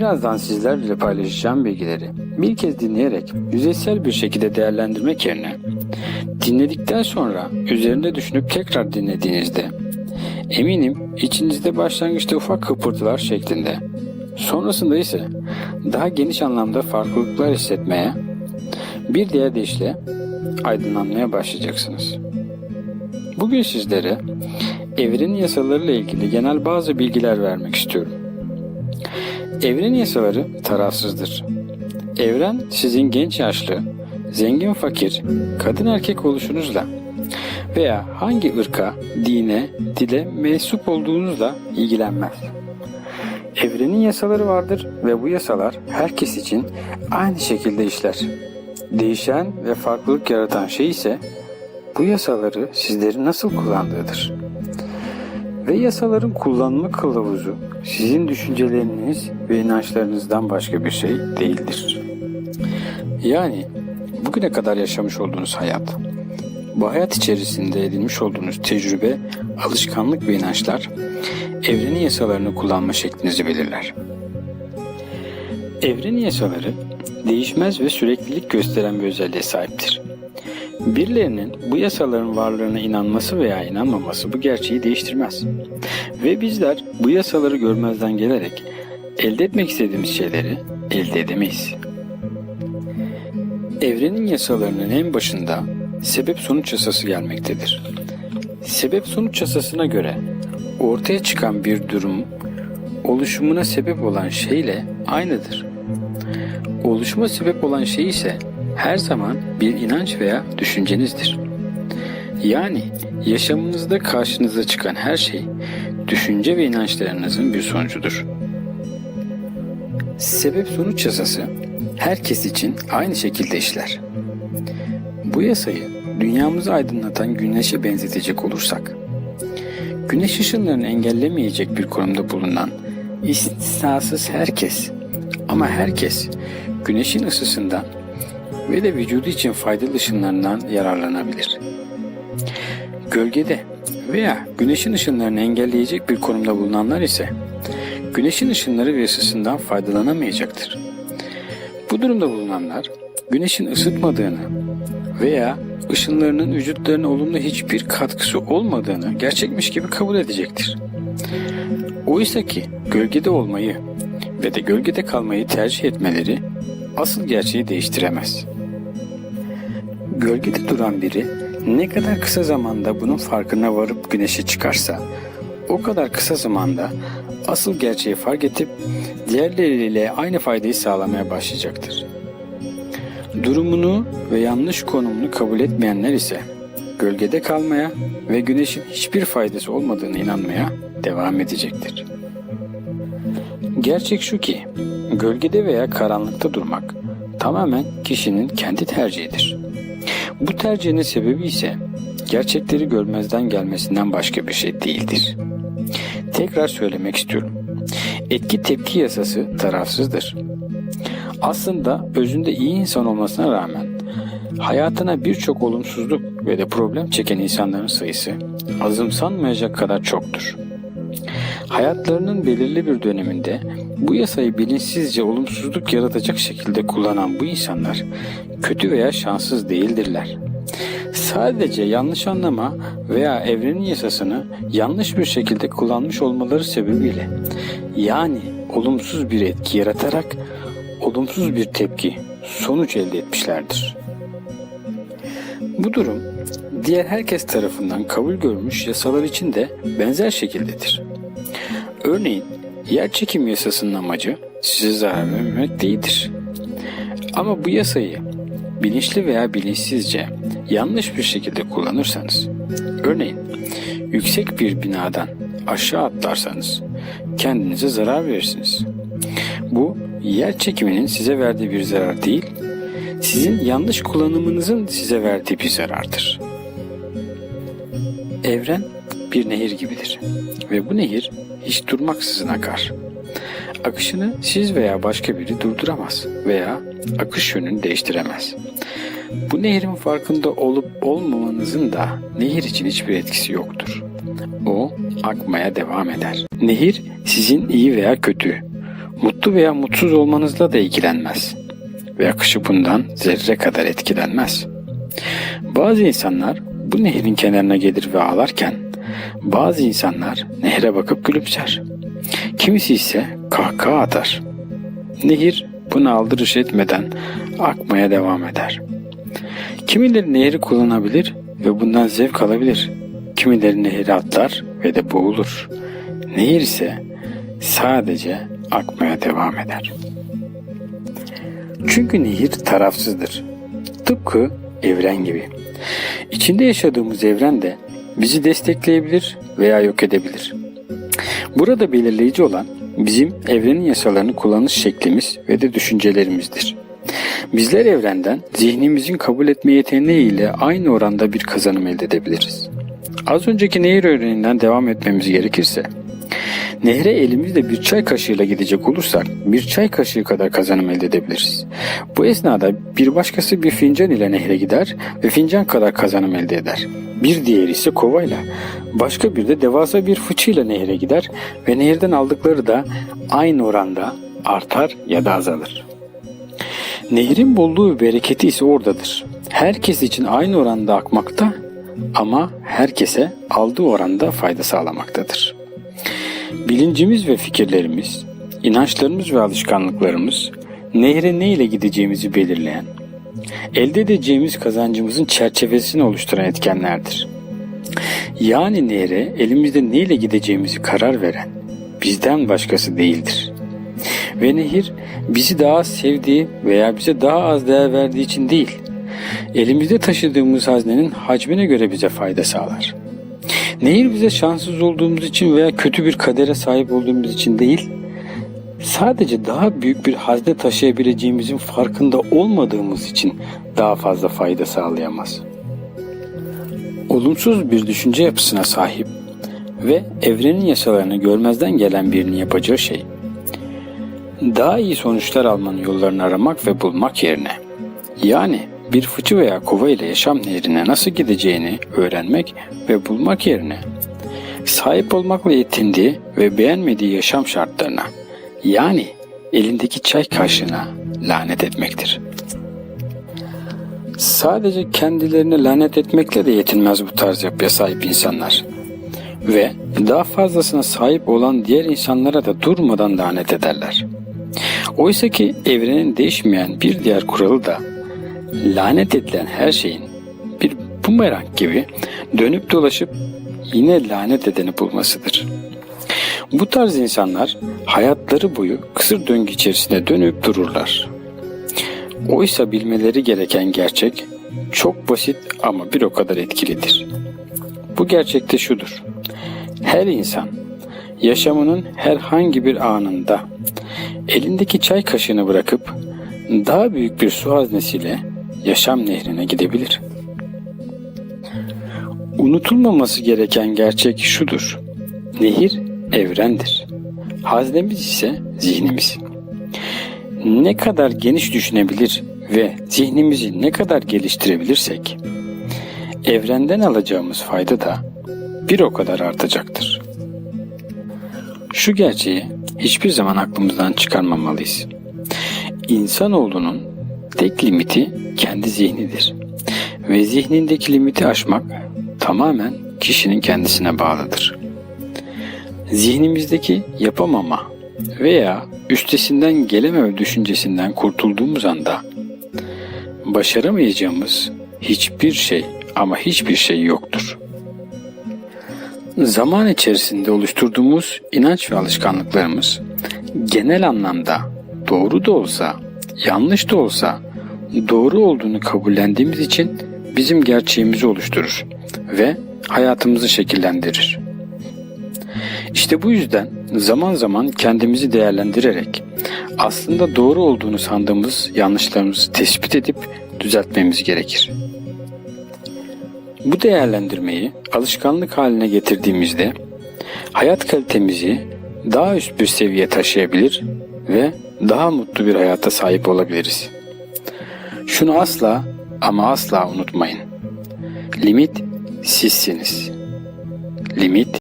Birazdan sizlerle paylaşacağım bilgileri bir kez dinleyerek yüzeysel bir şekilde değerlendirmek yerine dinledikten sonra üzerinde düşünüp tekrar dinlediğinizde eminim içinizde başlangıçta ufak kıpırtılar şeklinde sonrasında ise daha geniş anlamda farklılıklar hissetmeye bir diğer deyişle aydınlanmaya başlayacaksınız. Bugün sizlere evrenin yasalarıyla ilgili genel bazı bilgiler vermek istiyorum. Evren yasaları tarafsızdır. Evren sizin genç yaşlı, zengin fakir, kadın erkek oluşunuzla veya hangi ırka, dine, dile mensup olduğunuzla ilgilenmez. Evrenin yasaları vardır ve bu yasalar herkes için aynı şekilde işler. Değişen ve farklılık yaratan şey ise bu yasaları sizlerin nasıl kullandığıdır. Ve yasaların kullanma kılavuzu sizin düşünceleriniz ve inançlarınızdan başka bir şey değildir. Yani bugüne kadar yaşamış olduğunuz hayat, bu hayat içerisinde edinmiş olduğunuz tecrübe, alışkanlık ve inançlar evrenin yasalarını kullanma şeklinizi belirler. Evrenin yasaları değişmez ve süreklilik gösteren bir özelliğe sahiptir. Birilerinin bu yasaların varlığına inanması veya inanmaması bu gerçeği değiştirmez. Ve bizler bu yasaları görmezden gelerek elde etmek istediğimiz şeyleri elde edemeyiz. Evrenin yasalarının en başında sebep sonuç yasası gelmektedir. Sebep sonuç yasasına göre ortaya çıkan bir durum oluşumuna sebep olan şeyle aynıdır. Oluşuma sebep olan şey ise her zaman bir inanç veya düşüncenizdir. Yani yaşamınızda karşınıza çıkan her şey düşünce ve inançlarınızın bir sonucudur. Sebep sonuç yasası herkes için aynı şekilde işler. Bu yasayı dünyamızı aydınlatan güneşe benzetecek olursak, güneş ışınlarını engellemeyecek bir konumda bulunan istisnasız herkes ama herkes güneşin ısısından ve de vücudu için faydalı ışınlarından yararlanabilir. Gölgede veya güneşin ışınlarını engelleyecek bir konumda bulunanlar ise güneşin ışınları ve ısısından faydalanamayacaktır. Bu durumda bulunanlar güneşin ısıtmadığını veya ışınlarının vücutlarına olumlu hiçbir katkısı olmadığını gerçekmiş gibi kabul edecektir. Oysa ki gölgede olmayı ve de gölgede kalmayı tercih etmeleri asıl gerçeği değiştiremez. Gölgede duran biri ne kadar kısa zamanda bunun farkına varıp güneşe çıkarsa o kadar kısa zamanda asıl gerçeği fark edip diğerleriyle aynı faydayı sağlamaya başlayacaktır. Durumunu ve yanlış konumunu kabul etmeyenler ise gölgede kalmaya ve güneşin hiçbir faydası olmadığını inanmaya devam edecektir. Gerçek şu ki gölgede veya karanlıkta durmak tamamen kişinin kendi tercihidir. Bu tercihinin sebebi ise gerçekleri görmezden gelmesinden başka bir şey değildir. Tekrar söylemek istiyorum. Etki tepki yasası tarafsızdır. Aslında özünde iyi insan olmasına rağmen hayatına birçok olumsuzluk ve de problem çeken insanların sayısı azımsanmayacak kadar çoktur. Hayatlarının belirli bir döneminde bu yasayı bilinçsizce olumsuzluk yaratacak şekilde kullanan bu insanlar kötü veya şanssız değildirler. Sadece yanlış anlama veya evrenin yasasını yanlış bir şekilde kullanmış olmaları sebebiyle yani olumsuz bir etki yaratarak olumsuz bir tepki, sonuç elde etmişlerdir. Bu durum diğer herkes tarafından kabul görmüş yasalar için de benzer şekildedir. Örneğin yer çekim yasasının amacı size zarar vermemek değildir. Ama bu yasayı bilinçli veya bilinçsizce yanlış bir şekilde kullanırsanız, örneğin yüksek bir binadan aşağı atlarsanız kendinize zarar verirsiniz. Bu yer çekiminin size verdiği bir zarar değil, sizin yanlış kullanımınızın size verdiği bir zarardır. Evren bir nehir gibidir ve bu nehir hiç durmaksızın akar. Akışını siz veya başka biri durduramaz veya akış yönünü değiştiremez. Bu nehrin farkında olup olmamanızın da nehir için hiçbir etkisi yoktur. O akmaya devam eder. Nehir sizin iyi veya kötü, mutlu veya mutsuz olmanızla da ilgilenmez ve akışı bundan zerre kadar etkilenmez. Bazı insanlar bu nehrin kenarına gelir ve ağlarken bazı insanlar nehre bakıp gülümser. Kimisi ise kahkaha atar. Nehir buna aldırış etmeden akmaya devam eder. Kimileri nehri kullanabilir ve bundan zevk alabilir. Kimileri nehri atlar ve de boğulur. Nehir ise sadece akmaya devam eder. Çünkü nehir tarafsızdır. Tıpkı evren gibi. İçinde yaşadığımız evren de bizi destekleyebilir veya yok edebilir. Burada belirleyici olan bizim evrenin yasalarını kullanış şeklimiz ve de düşüncelerimizdir. Bizler evrenden zihnimizin kabul etme yeteneğiyle aynı oranda bir kazanım elde edebiliriz. Az önceki nehir örneğinden devam etmemiz gerekirse, nehre elimizde bir çay kaşığıyla gidecek olursak bir çay kaşığı kadar kazanım elde edebiliriz. Bu esnada bir başkası bir fincan ile nehre gider ve fincan kadar kazanım elde eder. Bir diğeri ise kovayla, başka bir de devasa bir fıçıyla nehre gider ve nehirden aldıkları da aynı oranda artar ya da azalır. Nehrin bolluğu ve bereketi ise oradadır. Herkes için aynı oranda akmakta ama herkese aldığı oranda fayda sağlamaktadır. Bilincimiz ve fikirlerimiz, inançlarımız ve alışkanlıklarımız nehre ne ile gideceğimizi belirleyen, elde edeceğimiz kazancımızın çerçevesini oluşturan etkenlerdir. Yani nehre elimizde ne ile gideceğimizi karar veren bizden başkası değildir. Ve nehir bizi daha sevdiği veya bize daha az değer verdiği için değil, elimizde taşıdığımız haznenin hacmine göre bize fayda sağlar. Nehir bize şanssız olduğumuz için veya kötü bir kadere sahip olduğumuz için değil, sadece daha büyük bir hazne taşıyabileceğimizin farkında olmadığımız için daha fazla fayda sağlayamaz. Olumsuz bir düşünce yapısına sahip ve evrenin yasalarını görmezden gelen birinin yapacağı şey, daha iyi sonuçlar almanın yollarını aramak ve bulmak yerine, yani bir fıçı veya kova ile yaşam nehrine nasıl gideceğini öğrenmek ve bulmak yerine, sahip olmakla yetindiği ve beğenmediği yaşam şartlarına, yani elindeki çay kaşığına lanet etmektir. Sadece kendilerine lanet etmekle de yetinmez bu tarz yapıya sahip insanlar. Ve daha fazlasına sahip olan diğer insanlara da durmadan lanet ederler. Oysa ki evrenin değişmeyen bir diğer kuralı da lanet edilen her şeyin bir bumerang gibi dönüp dolaşıp yine lanet edeni bulmasıdır. Bu tarz insanlar hayatları boyu kısır döngü içerisinde dönüp dururlar. Oysa bilmeleri gereken gerçek çok basit ama bir o kadar etkilidir. Bu gerçekte şudur. Her insan yaşamının herhangi bir anında elindeki çay kaşığını bırakıp daha büyük bir su haznesiyle yaşam nehrine gidebilir. Unutulmaması gereken gerçek şudur. Nehir evrendir. Haznemiz ise zihnimiz. Ne kadar geniş düşünebilir ve zihnimizi ne kadar geliştirebilirsek evrenden alacağımız fayda da bir o kadar artacaktır. Şu gerçeği hiçbir zaman aklımızdan çıkarmamalıyız. İnsanoğlunun tek limiti kendi zihnidir. Ve zihnindeki limiti aşmak tamamen kişinin kendisine bağlıdır. Zihnimizdeki yapamama veya üstesinden gelememe düşüncesinden kurtulduğumuz anda başaramayacağımız hiçbir şey ama hiçbir şey yoktur. Zaman içerisinde oluşturduğumuz inanç ve alışkanlıklarımız genel anlamda doğru da olsa, yanlış da olsa doğru olduğunu kabullendiğimiz için bizim gerçeğimizi oluşturur ve hayatımızı şekillendirir. İşte bu yüzden zaman zaman kendimizi değerlendirerek aslında doğru olduğunu sandığımız yanlışlarımızı tespit edip düzeltmemiz gerekir. Bu değerlendirmeyi alışkanlık haline getirdiğimizde hayat kalitemizi daha üst bir seviye taşıyabilir ve daha mutlu bir hayata sahip olabiliriz. Şunu asla ama asla unutmayın. Limit sizsiniz. Limit